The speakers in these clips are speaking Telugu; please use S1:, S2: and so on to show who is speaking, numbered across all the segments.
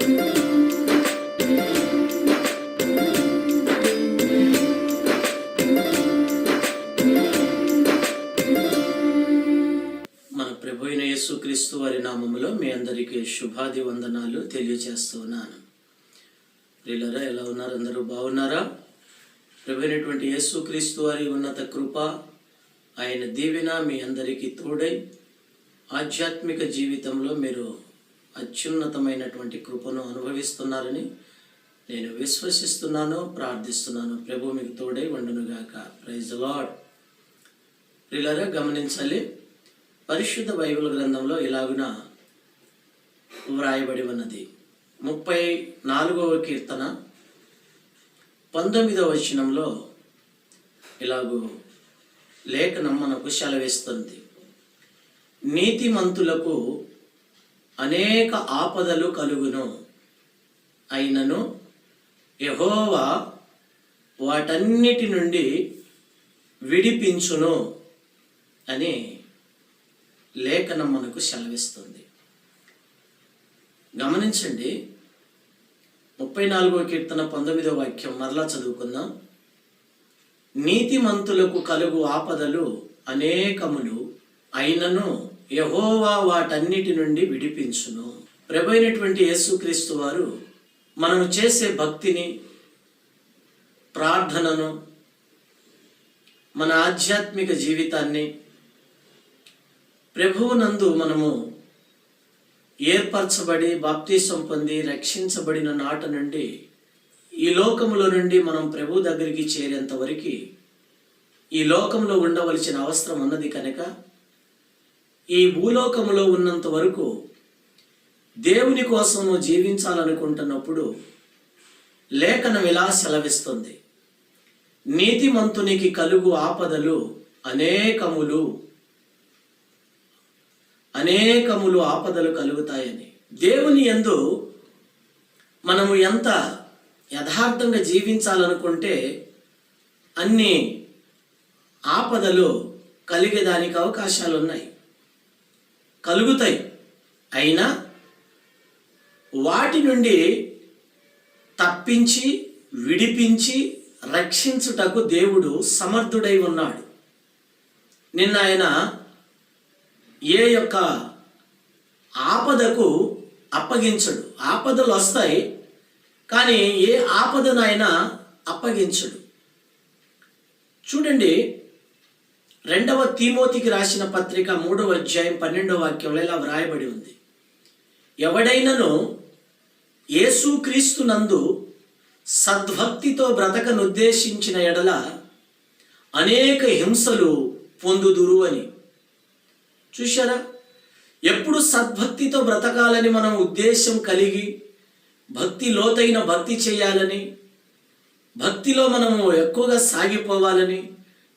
S1: మన యేసుక్రీస్తు వారి నామములో మీ అందరికీ శుభాది వందనాలు తెలియజేస్తున్నాను. ప్రియులరా ఎలా ఉన్నారు? అందరూ బాగున్నారా? ప్రభు యేసు యేసుక్రీస్తు వారి ఉన్నత కృప ఆయన దీవెన మీ అందరికీ తోడై ఆధ్యాత్మిక జీవితంలో మీరు అత్యున్నతమైనటువంటి కృపను అనుభవిస్తున్నారని నేను విశ్వసిస్తున్నాను ప్రార్థిస్తున్నాను. ప్రభు మీకు తోడై వండునుగాక. ప్రైజ్ లాడ్ ప్రిలరా గమనించాలి పరిశుద్ధ బైబిల్ గ్రంథంలో ఇలాగున వ్రాయబడి ఉన్నది. ముప్పై నాలుగవ కీర్తన పంతొమ్మిదవ వచనంలో ఇలాగూ లేఖనం మనకు సెలవిస్తుంది. నీతిమంతులకు అనేక ఆపదలు కలుగును. అయినను యహోవా వాటన్నిటి నుండి విడిపించును అని లేఖనం మనకు సెలవిస్తుంది. గమనించండి ముప్పై నాలుగో కీర్తన పంతొమ్మిదో వాక్యం మరలా చదువుకుందాం. నీతిమంతులకు కలుగు ఆపదలు అనేకములు అయినను యహోవా వాటన్నిటి నుండి విడిపించును. ప్రభైనటువంటి యేసుక్రీస్తు వారు మనము చేసే భక్తిని ప్రార్థనను మన ఆధ్యాత్మిక జీవితాన్ని ప్రభువునందు మనము ఏర్పరచబడి బాప్తీసం పొంది రక్షించబడిన నాట నుండి ఈ లోకములో నుండి మనం ప్రభు దగ్గరికి చేరేంత వరకు ఈ లోకంలో ఉండవలసిన అవసరం ఉన్నది కనుక ఈ భూలోకములో ఉన్నంత వరకు దేవుని కోసం నువ్వు జీవించాలనుకుంటున్నప్పుడు లేఖనం ఇలా సెలవిస్తుంది. నీతిమంతునికి కలుగు ఆపదలు అనేకములు. అనేకములు ఆపదలు కలుగుతాయని. దేవుని యందు మనము ఎంత యథార్థంగా జీవించాలనుకుంటే అన్ని ఆపదలు కలిగేదానికి అవకాశాలు ఉన్నాయి కలుగుతాయి. అయినా వాటి నుండి తప్పించి విడిపించి రక్షించుటకు దేవుడు సమర్థుడై ఉన్నాడు. నిన్న ఆయన ఏ యొక్క ఆపదకు అప్పగించడు. ఆపదలు వస్తాయి కానీ ఏ ఆపదనైనా అప్పగించడు. చూడండి రెండవ తీమోతికి రాసిన పత్రిక మూడవ అధ్యాయం పన్నెండవ వాక్యంలో ఇలా వ్రాయబడి ఉంది. ఎవడైనను యేసుక్రీస్తు నందు సద్భక్తితో బ్రతకనుద్దేశించిన ఎడల అనేక హింసలు పొందుదురు అని. చూశారా? ఎప్పుడు సద్భక్తితో బ్రతకాలని మనం ఉద్దేశం కలిగి భక్తి లోతైన భక్తి చేయాలని భక్తిలో మనము ఎక్కువగా సాగిపోవాలని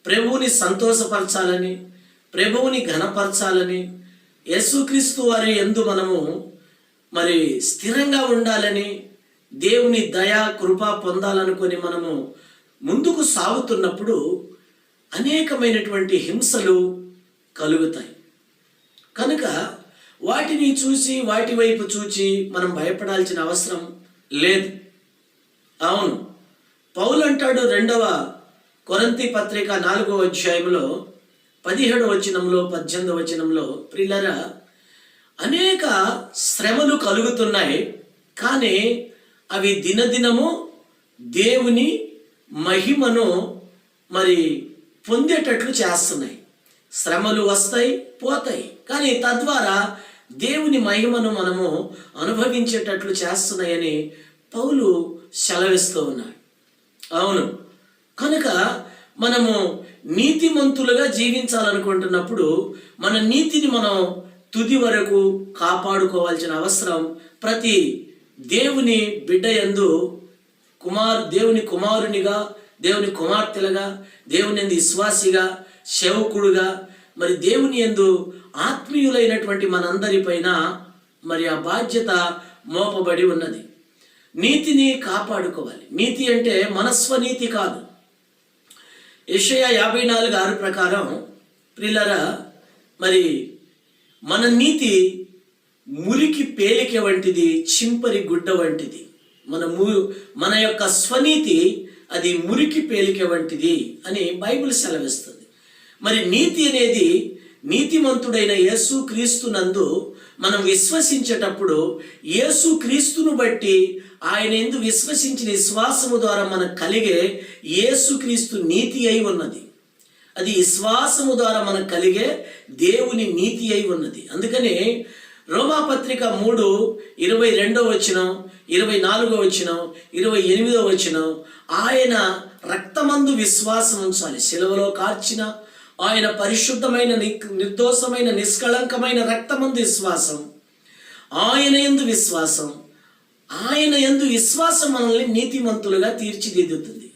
S1: ప్రభువుని సంతోషపరచాలని ప్రభువుని ఘనపరచాలని యేసుక్రీస్తు వారి ఎందు మనము మరి స్థిరంగా ఉండాలని దేవుని దయా కృప పొందాలనుకొని మనము ముందుకు సాగుతున్నప్పుడు అనేకమైనటువంటి హింసలు కలుగుతాయి. కనుక వాటిని చూసి వాటి వైపు చూచి మనం భయపడాల్సిన అవసరం లేదు. అవును. పౌలు అంటాడు రెండవ కొరంతి పత్రిక నాలుగవ అధ్యాయంలో పదిహేడు వచనంలో పద్దెనిమిది వచనంలో ప్రిల్లరా అనేక శ్రమలు కలుగుతున్నాయి కానీ అవి దినదినము దేవుని మహిమను మరి పొందేటట్లు చేస్తున్నాయి. శ్రమలు వస్తాయి పోతాయి కానీ తద్వారా దేవుని మహిమను మనము అనుభవించేటట్లు చేస్తున్నాయని పౌలు సెలవిస్తూ ఉన్నాడు. అవును కనుక మనము నీతిమంతులుగా జీవించాలనుకుంటున్నప్పుడు మన నీతిని మనం తుది వరకు కాపాడుకోవాల్సిన అవసరం ప్రతి దేవుని బిడ్డ ఎందు కుమార్ దేవుని కుమారునిగా దేవుని కుమార్తెలుగా దేవుని ఎందు విశ్వాసిగా సేవకుడుగా మరి దేవుని ఎందు ఆత్మీయులైనటువంటి మనందరిపైన మరి ఆ బాధ్యత మోపబడి ఉన్నది. నీతిని కాపాడుకోవాలి. నీతి అంటే మనస్వనీతి కాదు. ఏషయా యాభై నాలుగు ఆరు ప్రకారం ప్రిల్లరా మరి మన నీతి మురికి పేలిక వంటిది చింపరి గుడ్డ వంటిది. మన ము మన యొక్క స్వనీతి అది మురికి పేలిక వంటిది అని బైబిల్ సెలవిస్తుంది. మరి నీతి అనేది నీతిమంతుడైన యేసు క్రీస్తునందు మనం విశ్వసించేటప్పుడు యేసు క్రీస్తును బట్టి ఆయన ఎందు విశ్వసించిన విశ్వాసము ద్వారా మనకు కలిగే యేసుక్రీస్తు నీతి అయి ఉన్నది. అది విశ్వాసము ద్వారా మనకు కలిగే దేవుని నీతి అయి ఉన్నది. అందుకనే రోమాపత్రిక మూడు ఇరవై రెండో వచనం ఇరవై నాలుగో వచనం ఇరవై ఎనిమిదో వచనం ఆయన రక్తమందు విశ్వాసం ఉంచాలి. సెలవులో కార్చిన ఆయన పరిశుద్ధమైన నిర్దోషమైన నిష్కళంకమైన రక్తమందు విశ్వాసం ఆయన ఎందు విశ్వాసం ఆయన ఎందు విశ్వాసం మనల్ని నీతిమంతులుగా తీర్చిదిద్దుతుంది.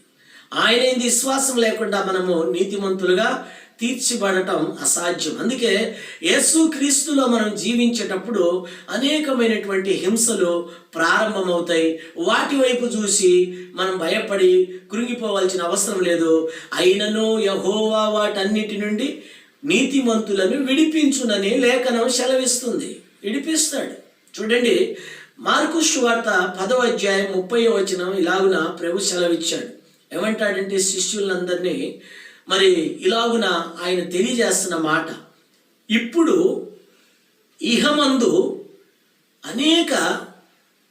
S1: ఆయన ఎందు విశ్వాసం లేకుండా మనము నీతిమంతులుగా తీర్చిబడటం అసాధ్యం. అందుకే యేసు క్రీస్తులో మనం జీవించేటప్పుడు అనేకమైనటువంటి హింసలు ప్రారంభమవుతాయి. వాటి వైపు చూసి మనం భయపడి కృంగిపోవాల్సిన అవసరం లేదు. అయినను యహోవా వాటన్నిటి నుండి నీతిమంతులను విడిపించునని లేఖనం సెలవిస్తుంది. విడిపిస్తాడు. చూడండి మార్కు వార్త పదవ అధ్యాయం ముప్పై వచనం ఇలాగున ప్రభు సెలవిచ్చాడు. ఏమంటాడంటే శిష్యులందరినీ మరి ఇలాగున ఆయన తెలియజేస్తున్న మాట. ఇప్పుడు ఇహమందు అనేక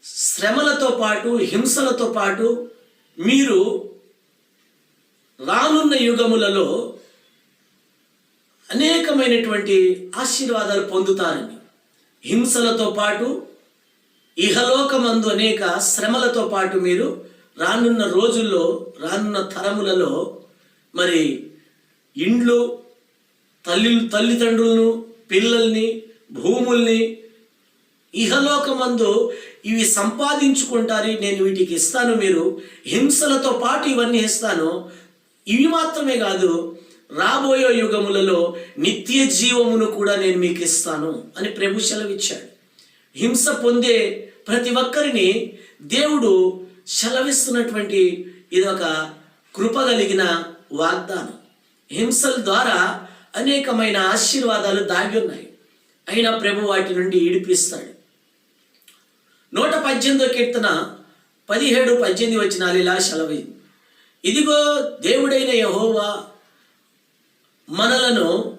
S1: శ్రమలతో పాటు హింసలతో పాటు మీరు రానున్న యుగములలో అనేకమైనటువంటి ఆశీర్వాదాలు పొందుతారని హింసలతో పాటు ఇహలోకమందు అనేక శ్రమలతో పాటు మీరు రానున్న రోజుల్లో రానున్న తరములలో మరి ఇండ్లు తల్లి తల్లిదండ్రులను పిల్లల్ని భూముల్ని ఇహలోకమందు ఇవి సంపాదించుకుంటారు. నేను వీటికి ఇస్తాను మీరు. హింసలతో పాటు ఇవన్నీ ఇస్తాను. ఇవి మాత్రమే కాదు రాబోయే యుగములలో నిత్య జీవమును కూడా నేను మీకు ఇస్తాను అని ప్రభు సెలవిచ్చాడు. హింస పొందే ప్రతి ఒక్కరిని దేవుడు సెలవిస్తున్నటువంటి ఒక కృప కలిగిన వాగ్దానం. హింసల ద్వారా అనేకమైన ఆశీర్వాదాలు దాగి ఉన్నాయి అయినా ప్రభు వాటి నుండి ఈడిపిస్తాడు. నూట పద్దెనిమిదో కీర్తన పదిహేడు పద్దెనిమిది వచ్చినాలు ఇలా సెలవైంది ఇదిగో దేవుడైన యహోవా మనలను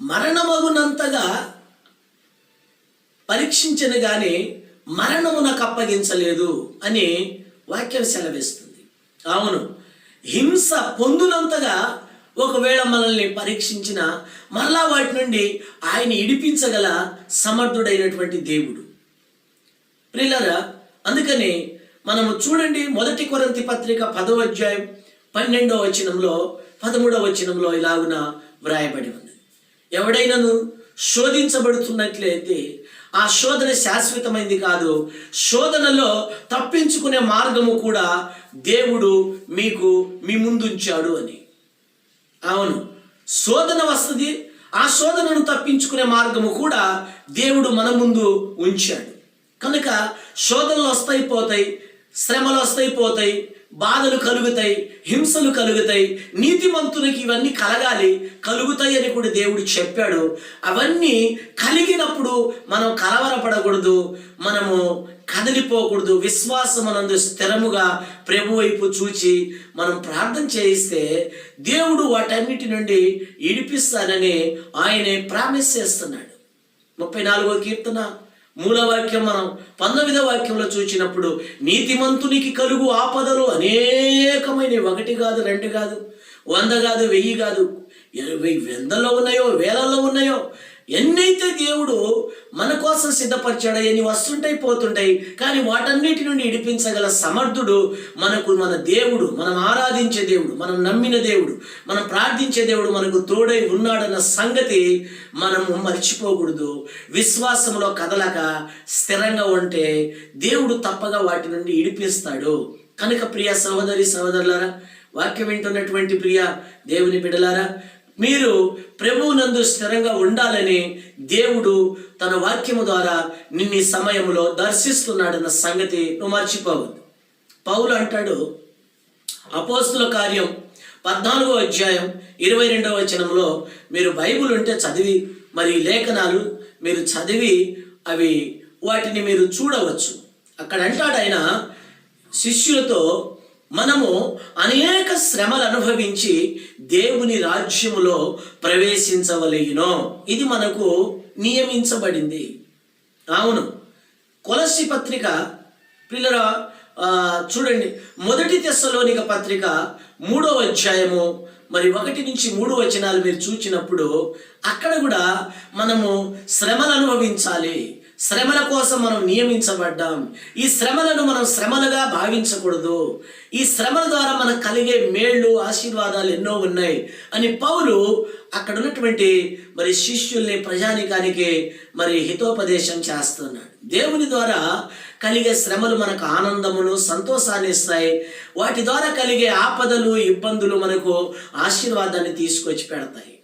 S1: మరణమగునంతగా పరీక్షించను కానీ మరణము నాకు అప్పగించలేదు అని వాక్యం సెలవిస్తుంది. అవును హింస పొందునంతగా ఒకవేళ మనల్ని పరీక్షించిన మరలా వాటి నుండి ఆయన ఇడిపించగల సమర్థుడైనటువంటి దేవుడు. ప్రిల్లరా అందుకని మనము చూడండి మొదటి కొరంతి పత్రిక పదవ అధ్యాయం పన్నెండవ వచనంలో పదమూడవ వచనంలో ఇలాగున వ్రాయబడి ఉంది ఎవడైనాను శోధించబడుతున్నట్లయితే ఆ శోధన శాశ్వతమైంది కాదు. శోధనలో తప్పించుకునే మార్గము కూడా దేవుడు మీకు మీ ముందుంచాడు అని. అవును. శోధన వస్తుంది ఆ శోధనను తప్పించుకునే మార్గము కూడా దేవుడు మన ముందు ఉంచాడు. కనుక శోధనలు వస్తాయి పోతాయి శ్రమలు వస్తాయి పోతాయి బాధలు కలుగుతాయి హింసలు కలుగుతాయి నీతిమంతునికి ఇవన్నీ కలగాలి కలుగుతాయి అని కూడా దేవుడు చెప్పాడు. అవన్నీ కలిగినప్పుడు మనం కలవరపడకూడదు మనము కదిలిపోకూడదు. విశ్వాసమనందు స్థిరముగా ప్రభు వైపు చూచి మనం ప్రార్థన చేయిస్తే దేవుడు వాటన్నిటి నుండి ఇడిపిస్తానని ఆయనే ప్రామిస్ చేస్తున్నాడు. ముప్పై నాలుగో కీర్తన మూలవాక్యం మనం పంతొమ్మిదవ వాక్యంలో చూసినప్పుడు నీతిమంతునికి కలుగు ఆపదలు అనేకమైన ఒకటి కాదు రెండు కాదు వంద కాదు వెయ్యి కాదు. ఇరవై వందల్లో ఉన్నాయో వేలల్లో ఉన్నాయో ఎన్నైతే దేవుడు మన కోసం సిద్ధపరిచాడో ఎన్ని వస్తుంటాయి పోతుంటాయి కానీ వాటన్నిటి నుండి ఇడిపించగల సమర్థుడు మనకు మన దేవుడు మనం ఆరాధించే దేవుడు మనం నమ్మిన దేవుడు మనం ప్రార్థించే దేవుడు మనకు తోడై ఉన్నాడన్న సంగతి మనము మర్చిపోకూడదు. విశ్వాసంలో కదలక స్థిరంగా ఉంటే దేవుడు తప్పగా వాటి నుండి ఇడిపిస్తాడు. కనుక ప్రియ సహోదరి సహోదరులారా వాక్యం వింటున్నటువంటి ప్రియ దేవుని బిడలారా మీరు ప్రభువునందు స్థిరంగా ఉండాలని దేవుడు తన వాక్యము ద్వారా నిన్ని సమయంలో దర్శిస్తున్నాడన్న సంగతి నువ్వు మర్చిపోవద్దు. పౌలు అంటాడు అపోస్తుల కార్యం పద్నాలుగో అధ్యాయం ఇరవై రెండవ వచనంలో మీరు బైబిల్ ఉంటే చదివి మరి లేఖనాలు మీరు చదివి అవి వాటిని మీరు చూడవచ్చు. అక్కడ అంటాడు ఆయన శిష్యులతో మనము అనేక శ్రమలు అనుభవించి దేవుని రాజ్యములో ప్రవేశించవలేను ఇది మనకు నియమించబడింది. అవును. కొలసి పత్రిక పిల్లల చూడండి. మొదటి తెస్సలోనిక పత్రిక మూడో అధ్యాయము మరి ఒకటి నుంచి మూడు వచనాలు మీరు చూచినప్పుడు అక్కడ కూడా మనము శ్రమలు అనుభవించాలి. శ్రమల కోసం మనం నియమించబడ్డాం. ఈ శ్రమలను మనం శ్రమలుగా భావించకూడదు. ఈ శ్రమల ద్వారా మనకు కలిగే మేళ్ళు ఆశీర్వాదాలు ఎన్నో ఉన్నాయి అని పౌలు అక్కడ ఉన్నటువంటి మరి శిష్యుల్ని ప్రజానికానికి మరి హితోపదేశం చేస్తున్నాడు. దేవుని ద్వారా కలిగే శ్రమలు మనకు ఆనందమును సంతోషాన్ని ఇస్తాయి. వాటి ద్వారా కలిగే ఆపదలు ఇబ్బందులు మనకు ఆశీర్వాదాన్ని తీసుకొచ్చి పెడతాయి.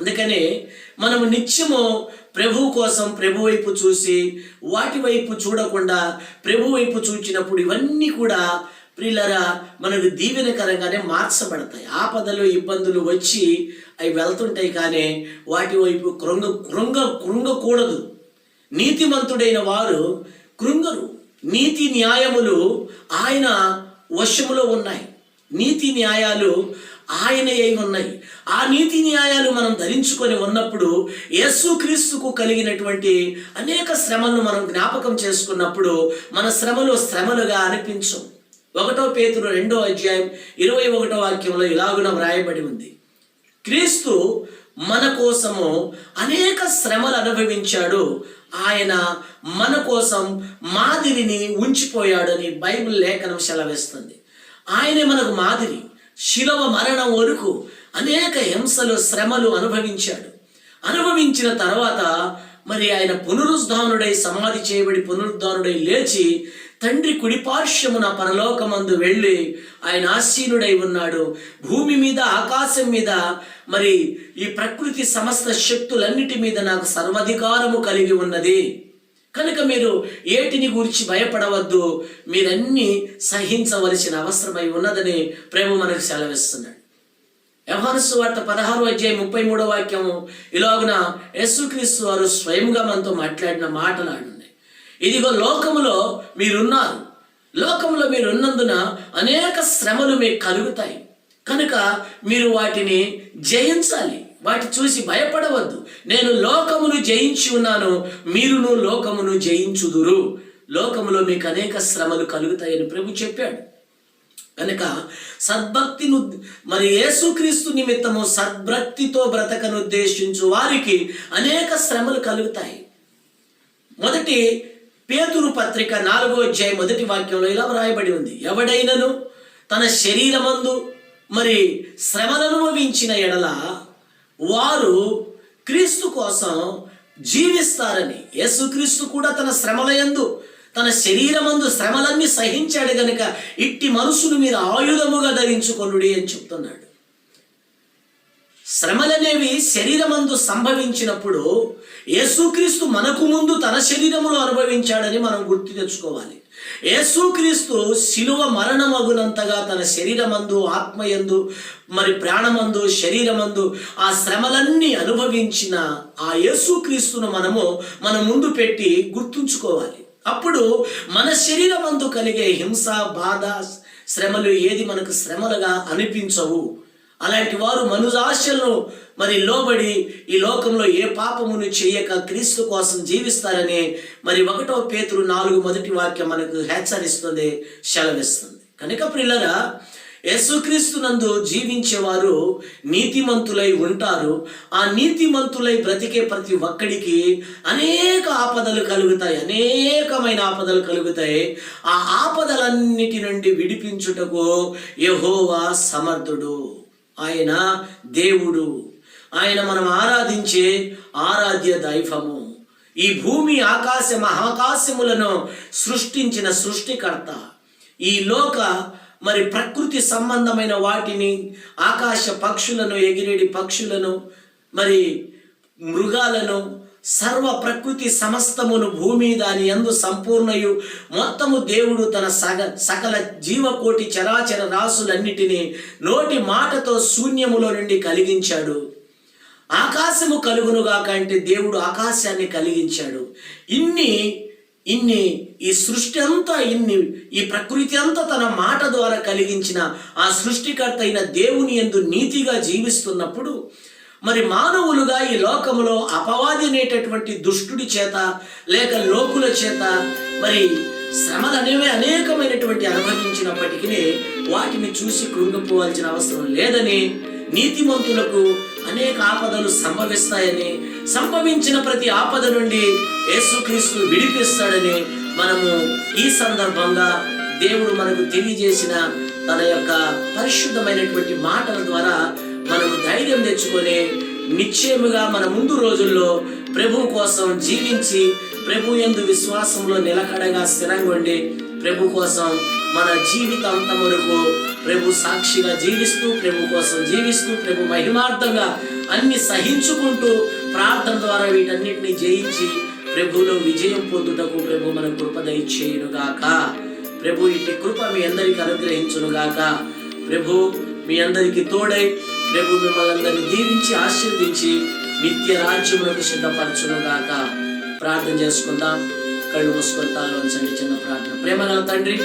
S1: అందుకని మనము నిత్యము ప్రభు కోసం ప్రభు వైపు చూసి వాటి వైపు చూడకుండా ప్రభు వైపు చూచినప్పుడు ఇవన్నీ కూడా ప్రియులరా మనకు దీవెనకరంగానే మార్చబడతాయి. ఆపదలు ఇబ్బందులు వచ్చి అవి వెళ్తుంటాయి కానీ వాటి వైపు కృంగ కృంగ కృంగకూడదు. నీతిమంతుడైన వారు కృంగరు. నీతి న్యాయములు ఆయన వశములో ఉన్నాయి. నీతి న్యాయాలు ఆయన అయి ఉన్నాయి. ఆ నీతి న్యాయాలు మనం ధరించుకొని ఉన్నప్పుడు యేసుక్రీస్తుకు కలిగినటువంటి అనేక శ్రమలను మనం జ్ఞాపకం చేసుకున్నప్పుడు మన శ్రమలు శ్రమలుగా అనిపించం ఒకటో పేతురు రెండో అధ్యాయం ఇరవై ఒకటో వాక్యంలో ఇలాగున వ్రాయబడి ఉంది. క్రీస్తు మన కోసము అనేక శ్రమలు అనుభవించాడు. ఆయన మన కోసం మాదిరిని ఉంచిపోయాడని బైబిల్ లేఖనం సెలవిస్తుంది. ఆయనే మనకు మాదిరి. శిలవ మరణం వరకు అనేక హింసలు శ్రమలు అనుభవించాడు. అనుభవించిన తర్వాత మరి ఆయన పునరుద్ధానుడై సమాధి చేయబడి పునరుద్ధానుడై లేచి తండ్రి కుడిపార్శ్వమున పరలోకమందు వెళ్ళి ఆయన ఆసీనుడై ఉన్నాడు. భూమి మీద ఆకాశం మీద మరి ఈ ప్రకృతి సమస్త శక్తులన్నిటి మీద నాకు సర్వాధికారము కలిగి ఉన్నది. కనుక మీరు ఏటిని గురించి భయపడవద్దు. మీరన్నీ సహించవలసిన అవసరమై ఉన్నదని ప్రేమ మనకు సెలవిస్తున్నాడు. వ్యవహారసు వార్త పదహారు అధ్యాయం ముప్పై మూడో వాక్యము ఇలాగున యేసుక్రీస్తు వారు స్వయంగా మనతో మాట్లాడిన మాటలు ఆడున్నాయి ఇదిగో లోకములో మీరున్నారు. లోకములో మీరు ఉన్నందున అనేక శ్రమలు మీకు కలుగుతాయి. కనుక మీరు వాటిని జయించాలి. వాటి చూసి భయపడవద్దు. నేను లోకమును జయించి ఉన్నాను. మీరును లోకమును జయించుదురు. లోకములో మీకు అనేక శ్రమలు కలుగుతాయని ప్రభు చెప్పాడు. కనుక సద్భక్తిను మరి యేసుక్రీస్తు నిమిత్తము సద్భక్తితో బ్రతకను ఉద్దేశించు వారికి అనేక శ్రమలు కలుగుతాయి. మొదటి పేతురు పత్రిక నాలుగో అధ్యాయ మొదటి వాక్యంలో ఇలా వ్రాయబడి ఉంది. ఎవడైనను తన శరీరమందు మరి శ్రమను అనుభవించిన ఎడల వారు క్రీస్తు కోసం జీవిస్తారని. యేసుక్రీస్తు కూడా తన శ్రమలయందు తన శరీరమందు శ్రమలన్నీ సహించాడు గనుక ఇట్టి మనసును మీరు ఆయుధముగా ధరించుకొనుడి అని చెప్తున్నాడు. శ్రమలనేవి శరీరమందు సంభవించినప్పుడు యేసుక్రీస్తు మనకు ముందు తన శరీరములో అనుభవించాడని మనం గుర్తు తెచ్చుకోవాలి. యేసుక్రీస్తు శిలువ మరణమగునంతగా తన శరీరమందు ఆత్మయందు మరి ప్రాణమందు శరీరమందు ఆ శ్రమలన్నీ అనుభవించిన ఆ యేసుక్రీస్తును మనము మన ముందు పెట్టి గుర్తుంచుకోవాలి. అప్పుడు మన శరీరమందు కలిగే హింస బాధ శ్రమలు ఏది మనకు శ్రమలుగా అనిపించవు. అలాంటి వారు మనుజాశలను మరి లోబడి ఈ లోకంలో ఏ పాపమును చేయక క్రీస్తు కోసం జీవిస్తారని మరి ఒకటో పేతురు నాలుగు మొదటి వాక్యం మనకు హెచ్చరిస్తుంది సెలవిస్తుంది. కనుక ప్రిల్లరా యేసుక్రీస్తునందు జీవించేవారు నీతిమంతులై ఉంటారు. ఆ నీతిమంతులై బ్రతికే ప్రతి ఒక్కడికి అనేక ఆపదలు కలుగుతాయి అనేకమైన ఆపదలు కలుగుతాయి. ఆ ఆపదలన్నిటి నుండి విడిపించుటకు యహోవా సమర్థుడు. ఆయన దేవుడు. ఆయన మనం ఆరాధించే ఆరాధ్య దైవము. ఈ భూమి ఆకాశ మహాకాశములను సృష్టించిన సృష్టికర్త. ఈ లోక మరి ప్రకృతి సంబంధమైన వాటిని ఆకాశ పక్షులను ఎగిరేడి పక్షులను మరి మృగాలను సర్వ ప్రకృతి సమస్తమును భూమి దాని యందు సంపూర్ణయు. మొత్తము దేవుడు తన సగ సకల జీవకోటి చరాచర రాసులన్నిటినీ నోటి మాటతో శూన్యములో నుండి కలిగించాడు. ఆకాశము కలుగునుగాక అంటే దేవుడు ఆకాశాన్ని కలిగించాడు. ఇన్ని ఇన్ని ఈ సృష్టి అంతా ఇన్ని ఈ ప్రకృతి అంతా తన మాట ద్వారా కలిగించిన ఆ సృష్టికర్త అయిన దేవుని ఎందు నీతిగా జీవిస్తున్నప్పుడు మరి మానవులుగా ఈ లోకములో అపవాది అనేటటువంటి దుష్టుడి చేత లేక లోకుల చేత మరి శ్రమలు అనేవి అనేకమైనటువంటి అనుభవించినప్పటికీ వాటిని చూసి కృంగిపోవాల్సిన అవసరం లేదని నీతిమంతులకు అనేక ఆపదలు సంభవిస్తాయని సంభవించిన ప్రతి ఆపద నుండి యేసుక్రీస్తు విడిపిస్తాడని మనము ఈ సందర్భంగా దేవుడు మనకు తెలియజేసిన తన యొక్క పరిశుద్ధమైనటువంటి మాటల ద్వారా మనము ధైర్యం తెచ్చుకొని నిశ్చయముగా మన ముందు రోజుల్లో ప్రభు కోసం జీవించి ప్రభు ఎందు విశ్వాసంలో నిలకడగా స్థిరంగా ఉండి ప్రభు కోసం మన జీవితాంతం వరకు ప్రభు సాక్షిగా జీవిస్తూ ప్రభు కోసం జీవిస్తూ ప్రభు మహిమార్థంగా అన్ని సహించుకుంటూ ప్రార్థన ద్వారా వీటన్నిటిని జయించి ప్రభులో విజయం పొందుటకు ప్రభు మన కృప దయచేయునుగాక. ప్రభు ఇటు కృప మీ అందరికి అనుగ్రహించునుగాక. ప్రభు మీ అందరికి తోడై ప్రభు మిమ్మల్ని అందరినీ దీవించి ఆశీర్వించి నిత్య రాజ్యములకు సిద్ధపరచునుగాక ప్రార్థన చేసుకుందాం. కళ్ళు మూసుకొని ఉంచండి చిన్న ప్రార్థన. ప్రేమగల తండ్రి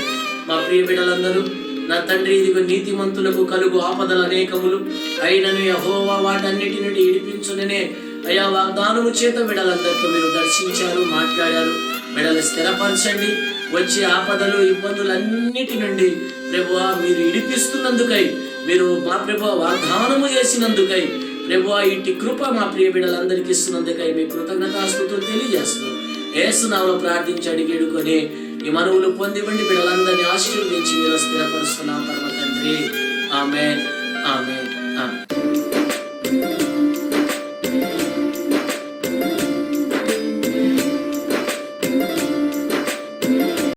S1: మా ప్రియ బిడ్డలందరూ నా తండ్రి ఇదిగో నీతిమంతులకు కలుగు ఆపదలు అనేకములు. అయినను యహోవా వాటన్నిటి నుండి ఇడిపించుననే అయా వాగ్దానము చేత బిడలందరితో మీరు దర్శించారు మాట్లాడారు. బిడలు స్థిరపరచండి. వచ్చే ఆపదలు ఇబ్బందులన్నిటి నుండి ప్రభువా మీరు ఇడిపిస్తున్నందుకై మీరు మా ప్రభు వాగ్దానము చేసినందుకై ప్రభు ఇట్టి కృప మా ప్రియ బిడ్డలందరికీ ఇస్తున్నందుకై మీ కృతజ్ఞతాస్తుతులు తెలియజేస్తున్నాం ఏసునామలో ప్రార్థించి అడిగేడుకొని ఈ మనవులు పొందివ్వండి బిడ్డలందరినీ ఆశీర్వదించి మీరు స్థిరపరుస్తున్నాం పరమ తండ్రి. ఆమె ఆమె